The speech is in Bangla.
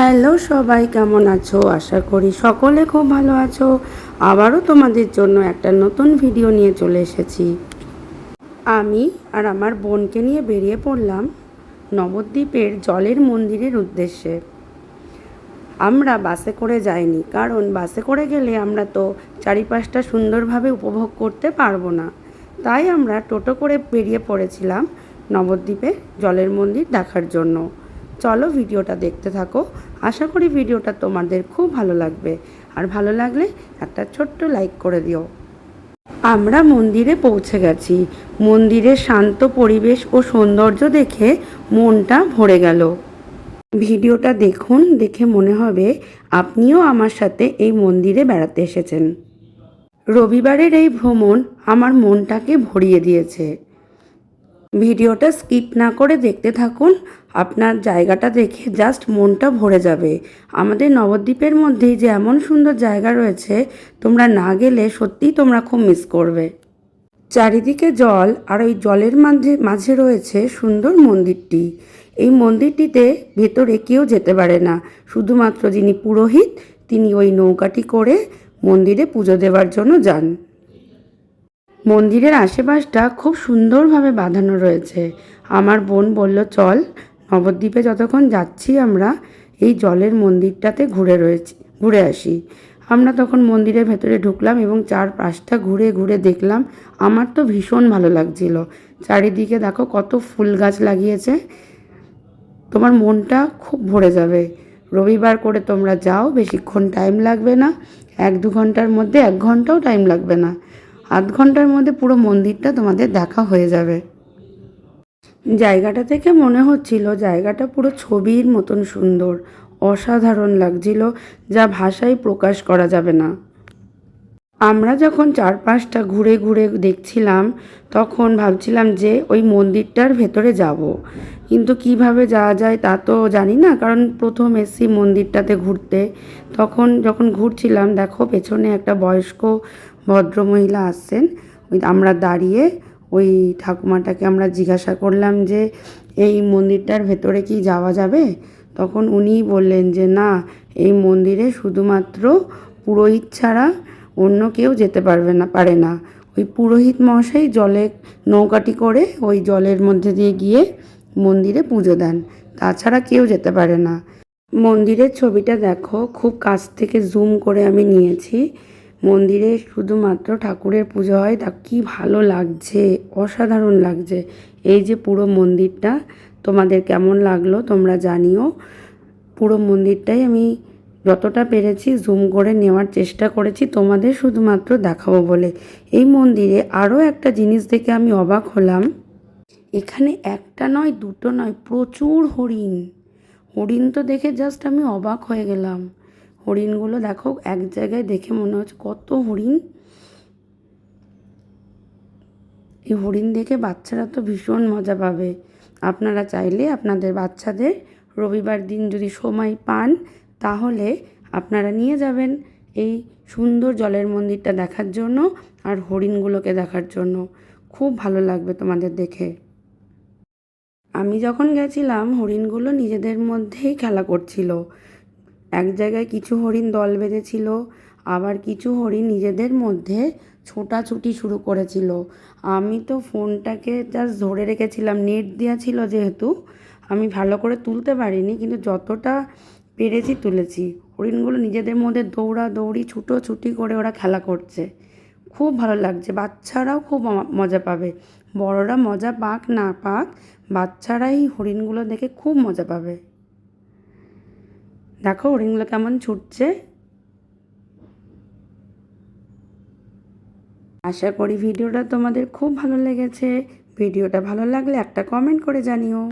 হ্যালো সবাই, কেমন আছো? আশা করি সকলে খুব ভালো আছো। আবারও তোমাদের জন্য একটা নতুন ভিডিও নিয়ে চলে এসেছি। আমি আর আমার বোনকে নিয়ে বেরিয়ে পড়লাম নবদ্বীপের জলের মন্দিরের উদ্দেশ্যে। আমরা বাসে করে যাইনি, কারণ বাসে করে গেলে আমরা তো চারিপাশটা সুন্দরভাবে উপভোগ করতে পারব না। তাই আমরা টোটো করে বেরিয়ে পড়েছিলাম নবদ্বীপে জলের মন্দির দেখার জন্য। চলো ভিডিওটা দেখতে থাকো। আশা করি ভিডিওটা তোমাদের খুব ভালো লাগবে। আর ভালো লাগলে একটা ছোট্ট লাইক করে দিও। আমরা মন্দিরে পৌঁছে গেছি। মন্দিরের শান্ত পরিবেশ ও সৌন্দর্য দেখে মনটা ভরে গেল। ভিডিওটা দেখুন, দেখে মনে হবে আপনিও আমার সাথে এই মন্দিরে বেড়াতে এসেছেন। রবিবারের এই ভ্রমণ আমার মনটাকে ভরিয়ে দিয়েছে। ভিডিওটা স্কিপ না করে দেখতে থাকুন। আপনার জায়গাটা দেখে জাস্ট মনটা ভরে যাবে। আমাদের নবদ্বীপের মধ্যেই যে এমন সুন্দর জায়গা রয়েছে, তোমরা না গেলে সত্যিই তোমরা খুব মিস করবে। চারিদিকে জল আর ওই জলের মাঝে মাঝে রয়েছে সুন্দর মন্দিরটি। এই মন্দিরটিতে ভেতরে কেউ যেতে পারে না। শুধুমাত্র যিনি পুরোহিত, তিনি ওই নৌকাটি করে মন্দিরে পুজো দেওয়ার জন্য যান। মন্দিরের আশেপাশটা খুব সুন্দরভাবে বাঁধানো রয়েছে। আমার বোন বলল, চল, নবদ্বীপে যতক্ষণ যাচ্ছি আমরা, এই জলের মন্দিরটাতে ঘুরে রয়েছি, ঘুরে আসি। আমরা তখন মন্দিরের ভেতরে ঢুকলাম এবং চারপাশটা ঘুরে ঘুরে দেখলাম। আমার তো ভীষণ ভালো লাগছিল। চারিদিকে দেখো কত ফুল গাছ লাগিয়েছে। তোমার মনটা খুব ভরে যাবে। রবিবার করে তোমরা যাও, বেশিক্ষণ টাইম লাগবে না। এক দু ঘণ্টার মধ্যে এক ঘন্টাও টাইম লাগবে না। আধ ঘণ্টার মধ্যে পুরো মন্দিরটা তোমাদের দেখা হয়ে যাবে। জায়গাটা থেকে মনে হচ্ছিল জায়গাটা পুরো ছবির মতন সুন্দর, অসাধারণ লাগছিল, যা ভাষায় প্রকাশ করা যাবে না। আমরা যখন চারপাশটা ঘুরে ঘুরে দেখছিলাম, তখন ভাবছিলাম যে ওই মন্দিরটার ভেতরে যাব। কিন্তু কীভাবে যাওয়া যায় তা তো জানি না, কারণ প্রথম এসছি মন্দিরটাতে ঘুরতে। তখন যখন ঘুরছিলাম, দেখো পেছনে একটা বয়স্ক ভদ্রমহিলা আসছেন। ওই আমরা দাঁড়িয়ে ওই ঠাকুমাটাকে আমরা জিজ্ঞাসা করলাম যে, এই মন্দিরটার ভেতরে কি যাওয়া যাবে? তখন উনিই বললেন যে, না, এই মন্দিরে শুধুমাত্র পুরোহিত ছাড়া অন্য কেউ যেতে পারবে না, পারে না। ওই পুরোহিত মশাই জলে নৌকাটি করে ওই জলের মধ্যে দিয়ে গিয়ে মন্দিরে পুজো দেন। তাছাড়া কেউ যেতে পারে না। মন্দিরের ছবিটা দেখো, খুব কাছ থেকে জুম করে আমি নিয়েছি। মন্দিরে শুধুমাত্র ঠাকুরের পুজো হয়। তা কী ভালো লাগছে, অসাধারণ লাগছে। এই যে পুরো মন্দিরটা, তোমাদের কেমন লাগল তোমরা জানিও। পুরো মন্দিরটাই আমি যতটা পেরেছি জুম করে নেওয়ার চেষ্টা করেছি, তোমাদের শুধুমাত্র দেখাবো বলে। এই মন্দিরে আরও একটা জিনিস দেখে আমি অবাক হলাম। এখানে একটা নয়, দুটো নয়, প্রচুর হরিণ। হরিণ তো দেখে জাস্ট আমি অবাক হয়ে গেলাম। হরিণগুলো দেখো এক জায়গায় দেখে মনে হচ্ছে কত হরিণ। এই হরিণ দেখে বাচ্চারা তো ভীষণ মজা পাবে। আপনারা চাইলে আপনাদের বাচ্চাদের রবিবার দিন যদি সময় পান, তাহলে আপনারা নিয়ে যাবেন এই সুন্দর জলের মন্দিরটা দেখার জন্য আর হরিণগুলোকে দেখার জন্য। খুব ভালো লাগবে তোমাদের দেখে। আমি যখন গেছিলাম, হরিণগুলো নিজেদের মধ্যেই খেলা করছিল। এক জায়গায় কিছু হরিণ দল বেঁধেছিল, আবার কিছু হরিণ নিজেদের মধ্যে ছোটাছুটি শুরু করেছিল। আমি তো ফোনটাকে জাস্ট ধরে রেখেছিলাম, নেট দেওয়া ছিল যেহেতু, আমি ভালো করে তুলতে পারিনি, কিন্তু যতটা পেরেছি তুলেছি। হরিণগুলো নিজেদের মধ্যে দৌড়া দৌড়ি ছুটোছুটি করে ওরা খেলা করছে। খুব ভালো লাগছে, বাচ্চারাও খুব মজা পাবে। বড়রা মজা পাক না পাক, বাচ্চারাই হরিণগুলো দেখে খুব মজা পাবে। দেখো হরিণগুলো কেমন ছুটছে। আশা করি ভিডিওটা তোমাদের খুব ভালো লেগেছে। ভিডিওটা ভালো লাগলে একটা কমেন্ট করে জানিও।